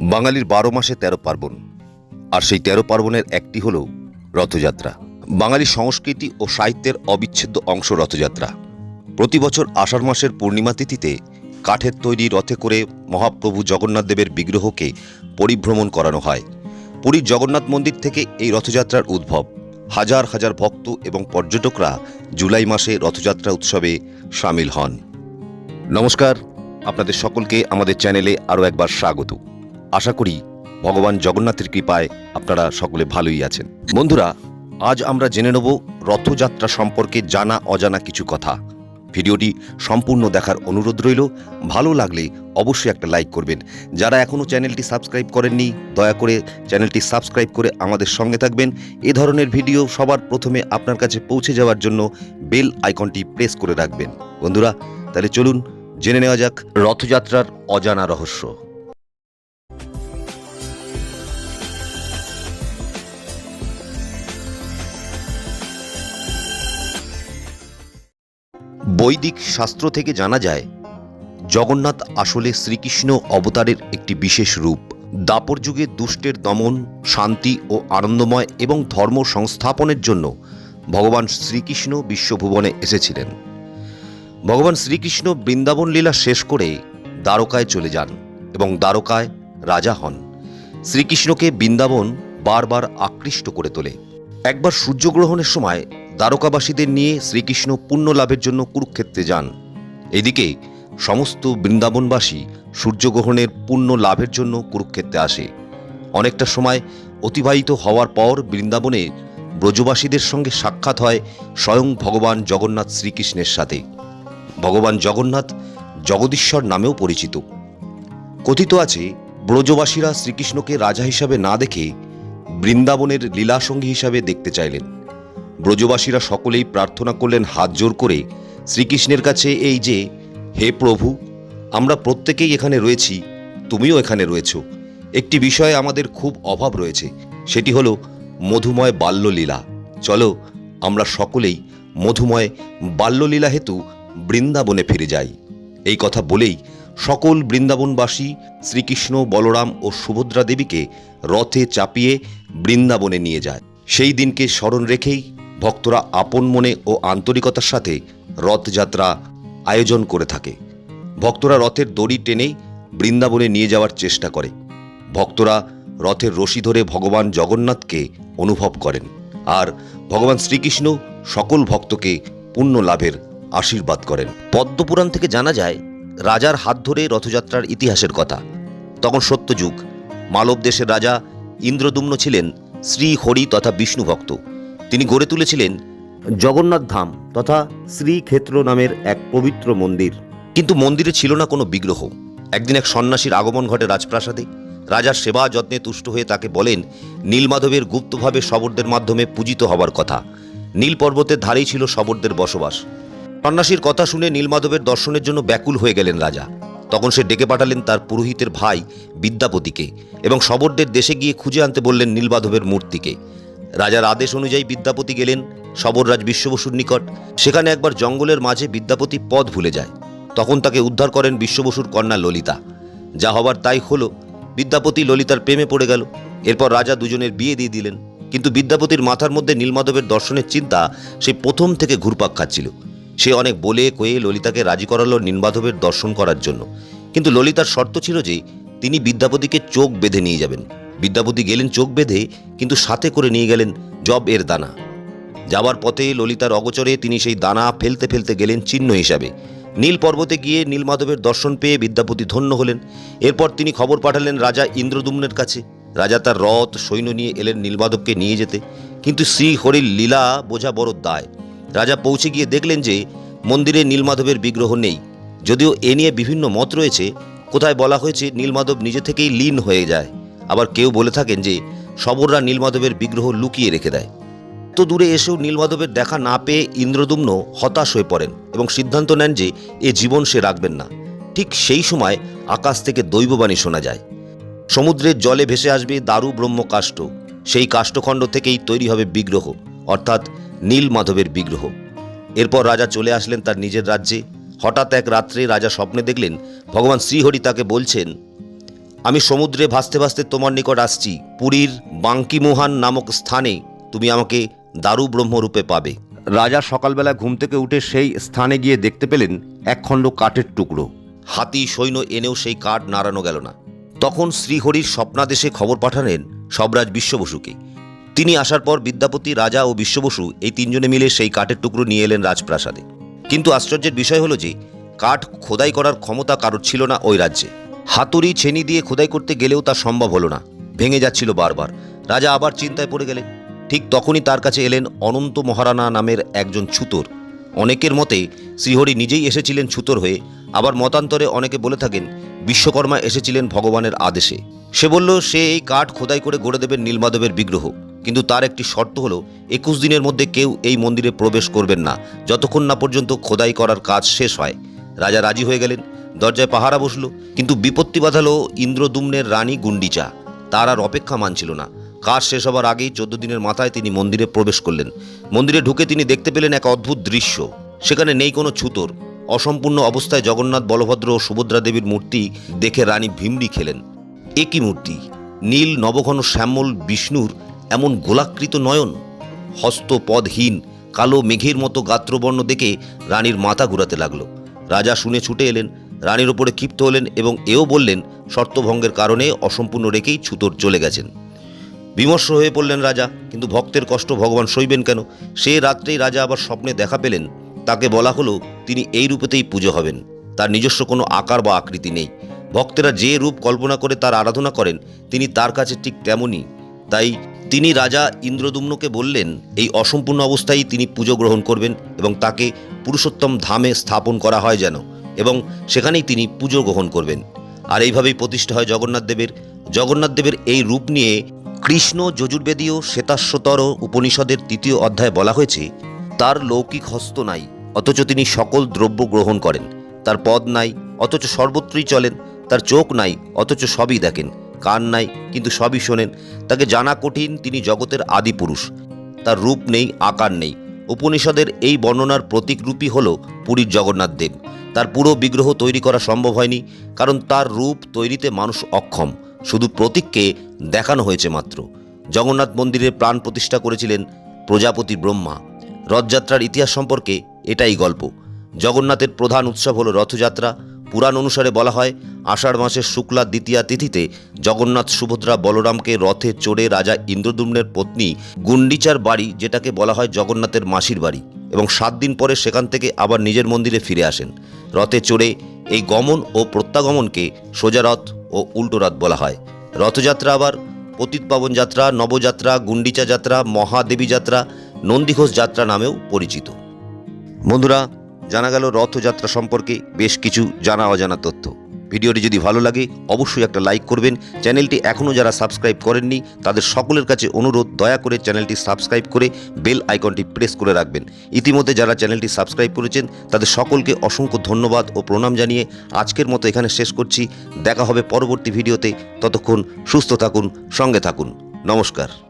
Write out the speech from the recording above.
বাঙালির বারো মাসে তেরো পার্বণ, আর সেই তেরো পার্বণের একটি হল রথযাত্রা। বাঙালি সংস্কৃতি ও সাহিত্যের অবিচ্ছেদ্য অংশ রথযাত্রা। প্রতি বছর আষাঢ় মাসের পূর্ণিমা তিথিতে কাঠের তৈরি রথে করে মহাপ্রভু জগন্নাথ দেবের বিগ্রহকে পরিভ্রমণ করানো হয়। পুরীর জগন্নাথ মন্দির থেকে এই রথযাত্রার উদ্ভব। হাজার হাজার ভক্ত এবং পর্যটকরা জুলাই মাসে রথযাত্রা উৎসবে সামিল হন। নমস্কার, আপনাদের সকলকে আমাদের চ্যানেলে আরও একবার স্বাগত। আশা করি ভগবান জগন্নাথের কৃপায় আপনারা সকলে ভালোই আছেন। বন্ধুরা, আজ আমরা জেনে নেব রথযাত্রা সম্পর্কে জানা অজানা কিছু কথা। ভিডিওটি সম্পূর্ণ দেখার অনুরোধ রইল। ভালো লাগলে অবশ্যই একটা লাইক করবেন। যারা এখনও চ্যানেলটি সাবস্ক্রাইব করেননি, দয়া করে চ্যানেলটি সাবস্ক্রাইব করে আমাদের সঙ্গে থাকবেন। এ ধরনের ভিডিও সবার প্রথমে আপনার কাছে পৌঁছে যাওয়ার জন্য বেল আইকনটি প্রেস করে রাখবেন। বন্ধুরা, তাহলে চলুন জেনে নেওয়া যাক রথযাত্রার অজানা রহস্য। বৈদিক শাস্ত্র থেকে জানা যায়, জগন্নাথ আসলে শ্রীকৃষ্ণ অবতারের একটি বিশেষ রূপ। দাপর যুগে দুষ্টের দমন, শান্তি ও আনন্দময় এবং ধর্ম সংস্থাপনের জন্য ভগবান শ্রীকৃষ্ণ বিশ্বভুবনে এসেছিলেন। ভগবান শ্রীকৃষ্ণ বৃন্দাবন লীলা শেষ করে দ্বারকায় চলে যান এবং দ্বারকায় রাজা হন। শ্রীকৃষ্ণকে বৃন্দাবন বারবার আকৃষ্ট করে তোলে। একবার সূর্যগ্রহণের সময় দ্বারকাবাসীদের নিয়ে শ্রীকৃষ্ণ পুণ্য লাভের জন্য কুরুক্ষেত্রে যান। এদিকে সমস্ত বৃন্দাবনবাসী সূর্যগ্রহণের পুণ্য লাভের জন্য কুরুক্ষেত্রে আসে। অনেকটা সময় অতিবাহিত হওয়ার পর বৃন্দাবনে ব্রজবাসীদের সঙ্গে সাক্ষাৎ হয় স্বয়ং ভগবান জগন্নাথ শ্রীকৃষ্ণের সাথে। ভগবান জগন্নাথ জগদীশ্বর নামেও পরিচিত। কথিত আছে, ব্রজবাসীরা শ্রীকৃষ্ণকে রাজা হিসাবে না দেখে বৃন্দাবনের লীলাসঙ্গী হিসাবে দেখতে চাইলেন। ব্রজবাসীরা সকলেই প্রার্থনা করলেন হাত জোর করে শ্রীকৃষ্ণের কাছে এই যে, হে প্রভু, আমরা প্রত্যেকেই এখানে রয়েছি, তুমিও এখানে রয়েছ। একটি বিষয়ে আমাদের খুব অভাব রয়েছে, সেটি হলো মধুময় বাল্যলীলা। চলো, আমরা সকলেই মধুময় বাল্যলীলা হেতু বৃন্দাবনে ফিরে যাই। এই কথা বলেই সকল বৃন্দাবনবাসী শ্রীকৃষ্ণ, বলরাম ও সুভদ্রা দেবীকে রথে চাপিয়ে বৃন্দাবনে নিয়ে যায়। সেই দিনকে স্মরণ রেখেই ভক্তরা আপন মনে ও আন্তরিকতার সাথে রথযাত্রা আয়োজন করে থাকে। ভক্তরা রথের দড়ি টেনেই বৃন্দাবনে নিয়ে যাওয়ার চেষ্টা করে। ভক্তরা রথের রশি ধরে ভগবান জগন্নাথকে অনুভব করেন আর ভগবান শ্রীকৃষ্ণ সকল ভক্তকে পুণ্য লাভের আশীর্বাদ করেন। পদ্মপুরাণ থেকে জানা যায়, রাজার হাত ধরে রথযাত্রার ইতিহাসের কথা। তখন সত্যযুগ, মালব দেশের রাজা ইন্দ্রদুম্ন ছিলেন শ্রী হরি তথা বিষ্ণু ভক্ত তিনি গড়ে তুলেছিলেন জগন্নাথ ধাম তথা শ্রীক্ষেত্র নামের এক পবিত্র মন্দির। কিন্তু মন্দিরে ছিল না কোনো বিগ্রহ। একদিন এক সন্ন্যাসীর আগমন ঘটে রাজপ্রাসাদে। রাজার সেবা যত্নে তুষ্ট হয়ে তাকে বলেন নীলমাধবের গুপ্তভাবে শবরদের মাধ্যমে পূজিত হবার কথা। নীল পর্বতের ধারেই ছিল শবরদের বসবাস। সন্ন্যাসীর কথা শুনে নীলমাধবের দর্শনের জন্য ব্যাকুল হয়ে গেলেন রাজা। তখন সে ডেকে পাঠালেন তার পুরোহিতের ভাই বিদ্যাপতিকে এবং শবরদের দেশে গিয়ে খুঁজে আনতে বললেন নীলমাধবের মূর্তিকে। রাজার আদেশ অনুযায়ী বিদ্যাপতি গেলেন শবররাজ বিশ্ববসুর নিকট। সেখানে একবার জঙ্গলের মাঝে বিদ্যাপতি পথ ভুলে যায়। তখন তাকে উদ্ধার করেন বিশ্ববসুর কন্যা ললিতা। যা হবার তাই হলো, বিদ্যাপতি ললিতার প্রেমে পড়ে গেল। এরপর রাজা দুজনের বিয়ে দিয়ে দিলেন। কিন্তু বিদ্যাপতির মাথার মধ্যে নীলমাধবের দর্শনের চিন্তা সে প্রথম থেকে ঘুরপাক খাচ্ছিল। সে অনেক বলে কয়ে ললিতাকে রাজি করালো নীলমাধবের দর্শন করার জন্য। কিন্তু ললিতার শর্ত ছিল যে, তিনি বিদ্যাপতিকে চোখ বেঁধে নিয়ে যাবেন। বিদ্যাপতি গেলেন চোখ বেঁধে, কিন্তু সাথে করে নিয়ে গেলেন জব এর দানা। যাবার পথে ললিতার অগোচরে তিনি সেই দানা ফেলতে ফেলতে গেলেন চিহ্ন হিসাবে। নীল পর্বতে গিয়ে নীলমাধবের দর্শন পেয়ে বিদ্যাপতি ধন্য হলেন। এরপর তিনি খবর পাঠালেন রাজা ইন্দ্রদুম্নের কাছে। রাজা তার রথ, সৈন্য নিয়ে এলেন নীলমাধবকে নিয়ে যেতে। কিন্তু শ্রী হরির লীলা বোঝা বড় দায়। রাজা পৌঁছে গিয়ে দেখলেন যে, মন্দিরে নীলমাধবের বিগ্রহ নেই। যদিও এ নিয়ে বিভিন্ন মত রয়েছে, কোথায় বলা হয়েছে নীলমাধব নিজে থেকেই লীন হয়ে যায়। আবার কেউ বলে থাকেন যে শবররা নীলমাধবের বিগ্রহ লুকিয়ে রেখে দেয়। তো দূরে এসেও নীলমাধবের দেখা না পেয়ে ইন্দ্রদুম্ন হতাশ হয়ে পড়েন এবং সিদ্ধান্ত নেন যে এ জীবন সে রাখবেন না। ঠিক সেই সময় আকাশ থেকে দৈববাণী শোনা যায়। সমুদ্রের জলে ভেসে আসবে দারু ব্রহ্ম কাষ্ঠ। সেই কাষ্ঠখণ্ড থেকেই তৈরি হবে বিগ্রহ, অর্থাৎ নীল মাধবের বিগ্রহ। এরপর রাজা চলে আসলেন তার নিজের রাজ্যে। হঠাৎ এক রাত্রে রাজা স্বপ্নে দেখলেন ভগবান শ্রীহরি তাকে বলছেন আমি সমুদ্রে ভাসতে ভাসতে তোমার নিকট আসছি। পুরীর বাঙ্কিমোহান নামক স্থানে তুমি আমাকে দারু ব্রহ্মরূপে পাবে। রাজা সকালবেলা ঘুম থেকে উঠে সেই স্থানে গিয়ে দেখতে পেলেন একখণ্ড কাঠের টুকরো। হাতি, সৈন্য এনেও সেই কাঠ নাড়ানো গেল না। তখন শ্রীহরির স্বপ্নাদেশে খবর পাঠালেন সবরাজ বিশ্ববসুকে। তিনি আসার পর বিদ্যাপতি, রাজা ও বিশ্ববসু এই তিনজনে মিলে সেই কাঠের টুকরো নিয়ে এলেন রাজপ্রাসাদে। কিন্তু আশ্চর্যের বিষয় হলো যে, কাঠ খোদাই করার ক্ষমতা কারোর ছিল না ওই রাজ্যে। হাতুড়ি, ছেনি দিয়ে খোদাই করতে গেলেও তা সম্ভব হলো না। ভেঙে যাচ্ছিল বারবার। রাজা আবার চিন্তায় পড়ে গেলেন। ঠিক তখনই তার কাছে এলেন অনন্ত মহারানা নামের একজন ছুতর। অনেকের মতে শ্রীহরি নিজেই এসেছিলেন ছুতর হয়ে। আবার মতান্তরে অনেকে বলে থাকেন, বিশ্বকর্মা এসেছিলেন ভগবানের আদেশে। সে বলল, সে এই কাঠ খোদাই করে গড়ে দেবেন নীলমাধবের বিগ্রহ। কিন্তু তার একটি শর্ত হলো, একুশ দিনের মধ্যে কেউ এই মন্দিরে প্রবেশ করবেন না। যতক্ষণ না পর্যন্ত খোদাই করার কাজ শেষ হয়। রাজা রাজি হয়ে গেলেন। দরজায় পাহারা বসল, কিন্তু বিপত্তি বাঁধালো ইন্দ্রদুম্নের রানী গুন্ডিচা। তার আর অপেক্ষা মানছিল না। কাজ শেষ হবার আগেই চোদ্দ দিনের মাথায় তিনি মন্দিরে প্রবেশ করলেন। মন্দিরে ঢুকে তিনি দেখতে পেলেন এক অদ্ভুত দৃশ্য। সেখানে নেই কোনো ছুতর। অসম্পূর্ণ অবস্থায় জগন্নাথ, বলভদ্র ও সুভদ্রা দেবীর মূর্তি দেখে রানী ভিমড়ি খেলেন। একই মূর্তি, নীল, নবঘন শ্যামল, বিষ্ণুর এমন গোলাকৃত নয়ন। হস্ত পদহীন কালো মেঘের মতো গাত্রবর্ণ দেখে রানীর মাথা ঘুরাতে লাগল। রাজা শুনে ছুটে এলেন। রানীর ওপরে ক্ষিপ্ত হলেন এবং এও বললেন, শর্তভঙ্গের কারণে অসম্পূর্ণ রেখেই ছুতোর চলে গেছেন। বিমর্ষ হয়ে পড়লেন রাজা, কিন্তু ভক্তের কষ্ট ভগবান সইবেন কেন? সে রাত্রেই রাজা আবার স্বপ্নে দেখা পেলেন। তাকে বলা হলো, তিনি এই রূপেতেই পুজো হবেন। তার নিজস্ব কোনো আকার বা আকৃতি নেই। ভক্তেরা যে রূপ কল্পনা করে তার আরাধনা করেন, তিনি তার কাছে ঠিক তেমনই তাই তিনি রাজা ইন্দ্রদুম্নকে বললেন, এই অসম্পূর্ণ অবস্থায় তিনি পুজো গ্রহণ করবেন এবং তাকে পুরুষোত্তম ধামে স্থাপন করা হয় যেন। এবং সেখানেই তিনি পুজো গ্রহণ করবেন। আর এইভাবেই প্রতিষ্ঠা হয় জগন্নাথ দেবের। জগন্নাথ দেবের এই রূপ নিয়ে কৃষ্ণ যজুর্বেদীয় শ্বেতাশ্বতর উপনিষদের তৃতীয় অধ্যায়ে বলা হয়েছে, তার লৌকিক হস্ত নাই, অথচ তিনি সকল দ্রব্য গ্রহণ করেন। তার পদ নাই, অথচ সর্বত্রই চলেন। তার চোখ নাই, অথচ সবই দেখেন। কান নাই, কিন্তু সবই শোনেন। তাকে জানা কঠিন, তিনি জগতের আদি পুরুষ। তার রূপ নেই, আকার নেই। উপনিষদের এই বর্ণনার প্রতীক রূপই হল পুরীর জগন্নাথ দেব। তার পুরো বিগ্রহ তৈরি করা সম্ভব হয়নি, কারণ তার রূপ তৈরিতে মানুষ অক্ষম, শুধু প্রতীককে দেখানো হয়েছে মাত্র। জগন্নাথ মন্দিরের প্রাণ প্রতিষ্ঠা করেছিলেন প্রজাপতি ব্রহ্মা। রথযাত্রার ইতিহাস সম্পর্কে এটাই গল্প। জগন্নাথের প্রধান উৎসব হল রথযাত্রা। পুরাণ অনুসারে বলা হয়, আষাঢ় মাসের শুক্লা দ্বিতীয়া তিথিতে জগন্নাথ সুভদ্রা বলরামকে রথে চড়ে রাজা ইন্দ্রদুম্নের পত্নী গুন্ডিচার বাড়ি, যেটাকে বলা হয় জগন্নাথের মাসির বাড়ি, এবং সাত দিন পরে সেখান থেকে আবার নিজের মন্দিরে ফিরে আসেন। রথে চড়ে এই গমন ও প্রত্যাগমনকে সোজা রথ ও উল্টো রথ বলা হয়। রথযাত্রা আবার পতিত পাবন যাত্রা, নবযাত্রা, গুন্ডিচা যাত্রা, মহাদেবী যাত্রা, নন্দীঘোষ যাত্রা নামেও পরিচিত। বন্ধুরা, জানা গেল রথযাত্রা সম্পর্কে বেশ কিছু জানা অজানা তথ্য। ভিডিওটি যদি ভালো লাগে, অবশ্যই একটা লাইক করবেন। চ্যানেলটি এখনও যারা সাবস্ক্রাইব করেননি, তাদের সকলের কাছে অনুরোধ, দয়া করে চ্যানেলটি সাবস্ক্রাইব করে বেল আইকনটি প্রেস করে রাখবেন। ইতিমধ্যে যারা চ্যানেলটি সাবস্ক্রাইব করেছেন, তাদের সকলকে অসংখ্য ধন্যবাদ ও প্রণাম জানিয়ে আজকের মতো এখানে শেষ করছি। দেখা হবে পরবর্তী ভিডিওতে। ততক্ষণ সুস্থ থাকুন, সঙ্গে থাকুন। নমস্কার।